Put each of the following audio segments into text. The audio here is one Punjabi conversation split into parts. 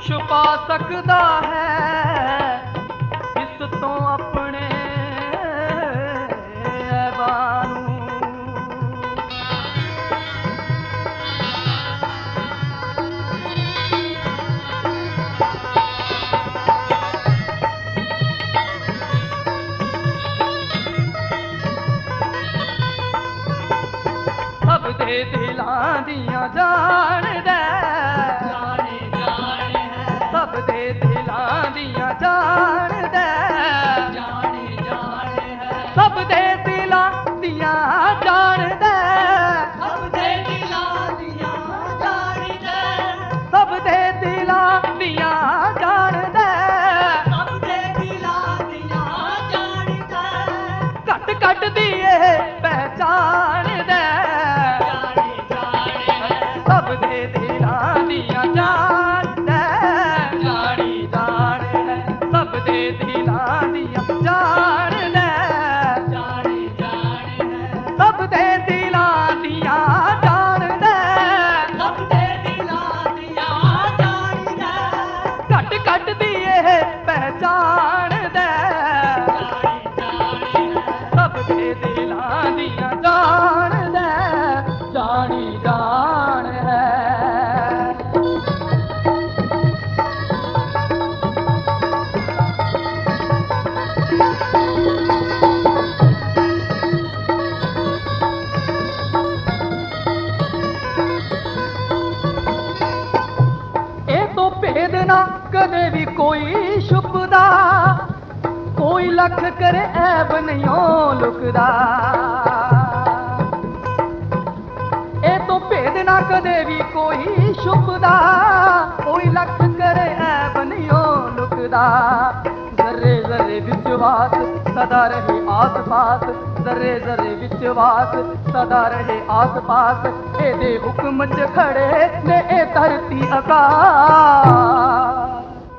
ਛੁਪਾ ਸਕਦਾ ਹੈ? ਇਸ ਤੋਂ ਦਿਲਾਂ ਕੋਈ ਲੱਖ ਕਰੇ ਐਬ ਨਹੀਂ ਲੁਕਦਾ। ਇਹ ਤੋਂ ਭੇਦ ਨਾ ਕਦੇ ਵੀ ਕੋਈ ਸੁਭਦਾ ਕੋਈ ਲੱਖ ਕਰੇ ਐਬ ਨਹੀਂ ਓ ਲੁਕਦਾ। ਜ਼ਰੇ ਜ਼ਰੇ ਵਿੱਚ ਵਾਸ ਸਦਾ ਰਹੇ ਆਸ ਪਾਸ ਜ਼ਰੇ ਜ਼ਰੇ ਵਿੱਚ ਵਾਸ ਸਦਾ ਰਹੇ ਆਸ ਪਾਸ ਇਹਦੇ ਹੁਕਮ 'ਚ ਖੜੇ ਨੇ ਇਹ ਧਰਤੀ ਆਕਾਸ਼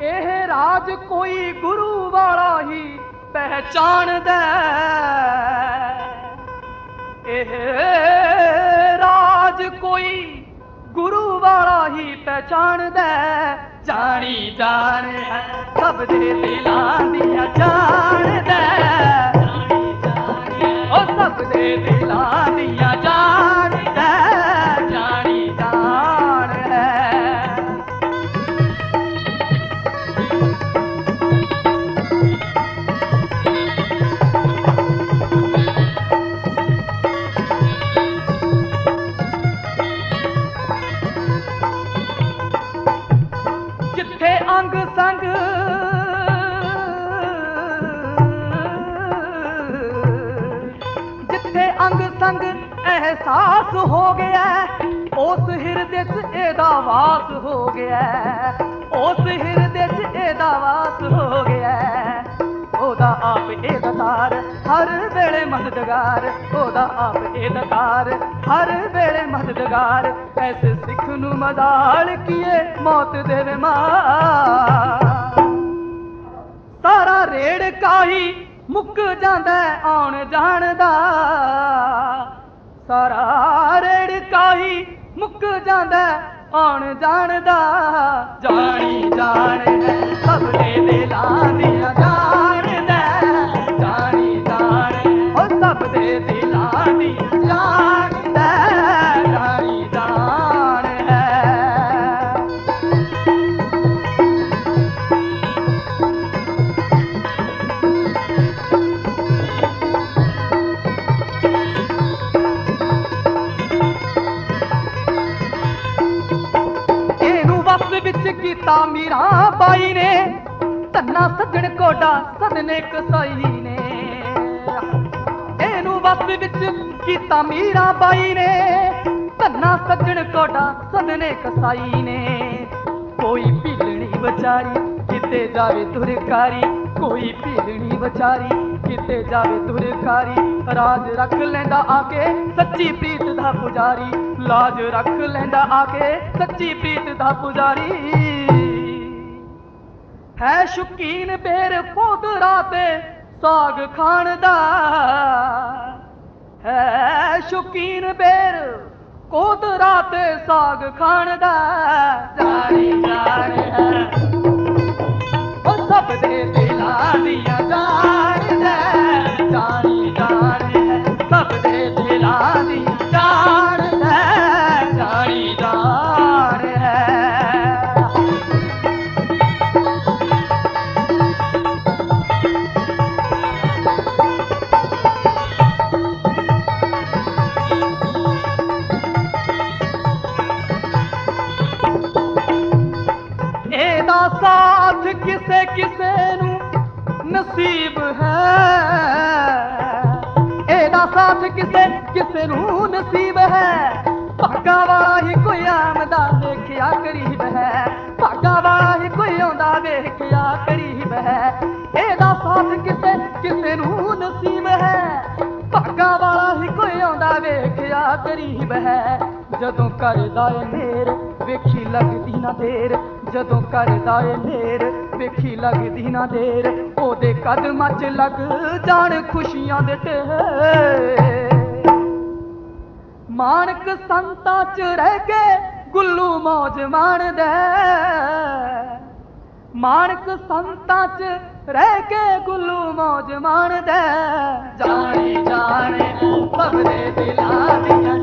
ਇਹ ਰਾਜ ਕੋਈ ਗੁਰੂ ਪਹਿਚਾਣਦਾ ਹੈ। ਇਹ ਰਾਜ ਕੋਈ ਗੁਰੂ ਵਾਲਾ ਹੀ ਪਹਿਚਾਣਦਾ ਹੈ। ਜਾਣੀ ਜਾਣ ਹੈ, ਸਭ ਦੇ ਦਿਲਾਂ ਦੀਆਂ ਜਾਣਦਾ ਹੈ। ਜਾਣੇ ਉਹ ਸਭ ਦੇ ਦਿਲਾਂ ਦੀਆਂ ਜਾਣਦਾ ਸੰਗ ਸੰਗ ਅਹਿਸਾਸ ਹੋ ਗਿਆ। ਉਸ ਹਿਰਦੇ 'ਚ ਇਹਦਾ ਵਾਸ ਹੋ ਗਿਆ। ਉਸ ਹਿਰਦੇ 'ਚ ਇਹਦਾ ਵਾਸ ਹੋ ਗਿਆ। ਉਹਦਾ ਆਪ ਇਹ ਦਤਾਰ ਹਰ ਵੇਲੇ ਮਦਦਗਾਰ। ਉਹਦਾ ਆਪ ਇਹ ਦਤਾਰ ਹਰ ਵੇਲੇ ਮਦਦਗਾਰ। ਐਸੇ ਸਿੱਖ ਨੂੰ ਮਜ਼ਾਲ ਕੀਏ ਮੌਤ ਦੇਵੇ ਮਾਰ। ਸਾਰਾ ਰੇੜ ਕਾਹੀ ਮੁੱਕ ਜਾਂਦਾ ਆਉਣ ਜਾਣ ਦਾ। ਸਾਰਾ ਰੇੜ ਕਾਹੀ ਮੁੱਕ ਜਾਂਦਾ ਆਉਣ ਜਾਣ ਦਾ। ਜਾਣੀ ਜਾਣ ਸਭ ਦੇ ਦਿਲਾਂ ਦੀਆਂ ਕੀਤਾ ਬਾਈ ਨੇ ਧੰਨਾ ਸੱਜਣ ਕੋਡਾ ਸਦਨੇ ਕਸਾਈ ਨੇ। ਇਹਨੂੰ ਵਸ ਵਿੱਚ ਕੀਤਾ ਮੀਰਾ ਬਾਈ ਨੇ ਧੰਨਾ ਸੱਜਣ ਕੋਡਾ ਸਦਨੇ ਕਸਾਈ ਨੇ। ਕੋਈ ਭਿਲਣੀ ਵਿਚਾਰੀ ਕਿਤੇ ਜਾਵੇ ਤੁਰਕਾਰੀ ਕੋਈ ਭੀਲਣੀ ਵਿਚਾਰੀ ਕਿਤੇ ਜਾਵੇ ਦੁਰਕਾਰੀ। ਰਾਜ ਰੱਖ ਲੈਂਦਾ ਆ ਕੇ ਸੱਚੀ ਪ੍ਰੀਤ ਦਾ ਪੁਜਾਰੀ, ਲਾਜ ਰੱਖ ਲੈਂਦਾ ਆ ਕੇ ਸੱਚੀ ਪ੍ਰੀਤ ਦਾ ਪੁਜਾਰੀ। ਹੈ ਸ਼ੁਕੀਨ ਬੇਰ ਪੋਦਰਾ ਤੇ ਸਾਗ ਖਾਣ ਦਾ। ਹੈ ਸ਼ੁਕੀਨ ਬੇਰ ਕੋਦਰਾ ਤੇ ਸਾਗ ਖਾਣ ਦਾ। ਜਾਣੀ, ਜਾਣ ਹੈ। ਉਹ ਸਭ ਦੇ ਦਿਲਾਂ ਦੀਆਂ ਜਾਣਦਾ ਜਾਣੀ, ਜਾਣ ਹੈ। ਸਭ ਦੇ ਦਿਲਾਂ ਦੀ ਨਸੀਬ ਹੈ ਇਹਦਾ ਸਾਥ ਕਿਸੇ ਕਿਸੇ ਨੂੰ ਨਸੀਬ ਹੈ ਭਾਗਾ ਵਾਲਾ ਹੀ ਕੋਈ ਆਮਦਾ ਦੇਖਿਆ ਕਰੀਬ ਹੈ ਭਾਗਾ ਵਾਲਾ ਹੀ ਕੋਈ ਆਉਂਦਾ ਵੇਖਿਆ ਕਰੀਬ ਹੈ ਇਹਦਾ ਸਾਥ ਕਿਸੇ ਕਿਸੇ ਨੂੰ ਨਸੀਬ ਹੈ ਭਾਗਾ ਵਾਲਾ ਹੀ ਕੋਈ ਆਉਂਦਾ ਵੇਖਿਆ ਕਰੀਬ ਹੈ ਜਦੋਂ ਕਰਦਾ ਏ ਮੇਰ ਵੇਖੀ ਲੱਗਦੀ ਨਾ ਦੇਰ ਜਦੋਂ ਕਰਦਾ ਏ ਮੇਰ ਵੇਖੀ ਲੱਗਦੀ ਨਾ ਦੇਰ। ਉਹਦੇ ਕਦਮਾਂ 'ਚ ਲੱਗ ਜਾਣ ਖੁਸ਼ੀਆਂ ਦੇ ਢੇਰ। ਮਾਣਕ ਸੰਤਾਂ 'ਚ ਰਹਿ ਕੇ ਗੁੱਲੂ ਮੌਜ ਮਾਣਦਾ ਮਾਣਕ ਸੰਤਾਂ 'ਚ ਰਹਿ ਕੇ ਗੁੱਲੂ ਮੌਜ ਮਾਣਦਾ ਜਾਣੇ ਜਾਣੇ ਸਭ ਦੇ ਦਿਲਾਂ ਦੀਆਂ